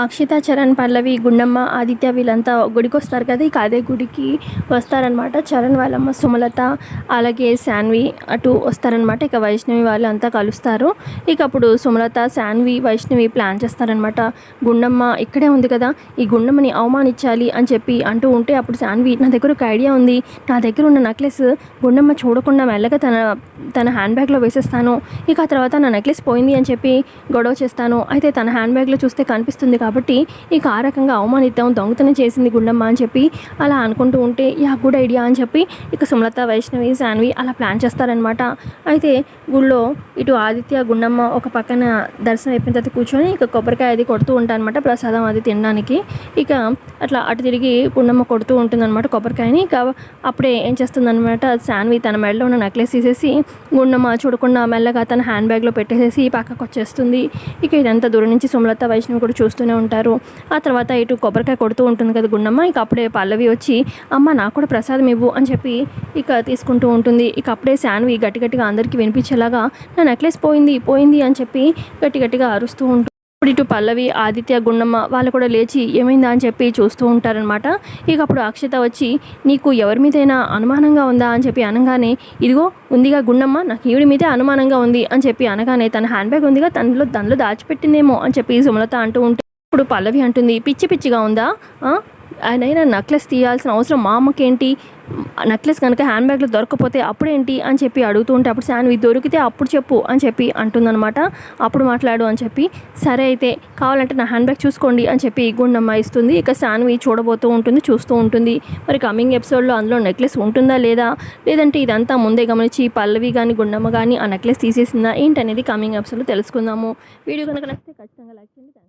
అక్షిత చరణ్ పల్లవి గుండమ్మ ఆదిత్య వీళ్ళంతా గుడికి వస్తారు కదా ఇక అదే గుడికి వస్తారనమాట చరణ్ వాళ్ళమ్మ సుమలత అలాగే శాన్వి అటు వస్తారనమాట ఇక వైష్ణవి వాళ్ళు అంతా కలుస్తారు. ఇక అప్పుడు సుమలత శాన్వి వైష్ణవి ప్లాన్ చేస్తారనమాట గుండమ్మ ఇక్కడే ఉంది కదా ఈ గుండమ్మని అవమానించాలి అని చెప్పి అంటూ ఉంటే అప్పుడు శాన్వి నా దగ్గర ఒక ఐడియా ఉంది. నా దగ్గర ఉన్న నెక్లెస్ గుండమ్మ చూడకుండా మెల్లగా తన తన హ్యాండ్ బ్యాగ్లో వేసేస్తాను. ఇక ఆ తర్వాత నా నెక్లెస్ పోయింది అని చెప్పి గొడవ చేస్తాను. అయితే తన హ్యాండ్ బ్యాగ్లో చూస్తే కనిపిస్తుంది కాబట్టి ఇక ఆ రకంగా అవమానిద్దాం దొంగతనం చేసింది గుండమ్మ అని చెప్పి అలా అనుకుంటూ ఉంటే యా గుడ్ ఐడియా అని చెప్పి ఇక సుమలత వైష్ణవి శాన్వి అలా ప్లాన్ చేస్తారనమాట అయితే గుళ్ళో ఇటు ఆదిత్య గుండమ్మ ఒక పక్కన దర్శనం అయిపోయిన తర్వాత కూర్చొని ఇక కొబ్బరికాయ అది కొడుతూ ఉంటానమాట ప్రసాదం అది తినడానికి. ఇక అట్లా అటు తిరిగి గుండమ్మ కొడుతూ ఉంటుందన్నమాట కొబ్బరికాయని. ఇక అప్పుడే ఏం చేస్తుందన్నమాట శాన్వి తన మెడలో ఉన్న నెక్లెస్ తీసేసి గుండమ్మ చూడకుండా మెల్లగా తన హ్యాండ్ బ్యాగ్లో పెట్టేసేసి పక్కకు వచ్చేస్తుంది ఇక ఇదంతా దూరం నుంచి సుమలత వైష్ణవి కూడా చూస్తూనే ఉంటారు. ఆ తర్వాత ఇటు కొబ్బరికాయ కొడుతూ ఉంటుంది కదా గుండమ్మ. ఇక అప్పుడే పల్లవి వచ్చి అమ్మ నాకు కూడా ప్రసాదం ఇవ్వు అని చెప్పి ఇక తీసుకుంటూ ఉంటుంది. ఇక అప్పుడే శాన్వి గట్టి గట్టిగా అందరికీ వినిపించేలాగా నా నెక్లెస్ పోయింది పోయింది అని చెప్పి గట్టి గట్టిగా అరుస్తూ ఉంటుంది ఇప్పుడు ఇటు పల్లవి ఆదిత్య గుండమ్మ వాళ్ళు కూడా లేచి ఏమైందా అని చెప్పి చూస్తూ ఉంటారనమాట ఇక అప్పుడు అక్షత వచ్చి నీకు ఎవరి మీదైనా అనుమానంగా ఉందా అని చెప్పి అనగానే ఇదిగో ఉందిగా గుండమ్మ నాకు ఈవిడి మీదే అనుమానంగా ఉంది అని చెప్పి అనగానే తన హ్యాండ్ బ్యాగ్ ఉందిగా తనలో దానిలో దాచిపెట్టిందేమో అని చెప్పి సుమలత అంటూ ఉంటే ఇప్పుడు పల్లవి అంటుంది పిచ్చి పిచ్చిగా ఉందా? ఆయన ఆయనైనా నెక్లెస్ తీయాల్సిన అవసరం మా అమ్మకేంటి? నెక్లెస్ కనుక హ్యాండ్ బ్యాగ్లో దొరకపోతే అప్పుడేంటి అని చెప్పి అడుగుతూ ఉంటే అప్పుడు శాన్వి దొరికితే అప్పుడు చెప్పు అని చెప్పి అంటుందన్నమాట. అప్పుడు మాట్లాడు అని చెప్పి సరే అయితే కావాలంటే నా హ్యాండ్ బ్యాగ్ చూసుకోండి అని చెప్పి గుండమ్మ ఇస్తుంది. ఇక శాన్వి చూడబోతూ ఉంటుంది చూస్తూ ఉంటుంది. మరి కమింగ్ ఎపిసోడ్లో అందులో నెక్లెస్ ఉంటుందా లేదా? లేదంటే ఇదంతా ముందే గమనించి పల్లవి కానీ గుండమ్మ కానీ ఆ నెక్లెస్ తీసేసిందా? ఏంటనేది కమింగ్ ఎపిసోడ్లో తెలుసుకుందాము. వీడియో కనుక నచ్చితే ఖచ్చితంగా లైక్ చేయండి.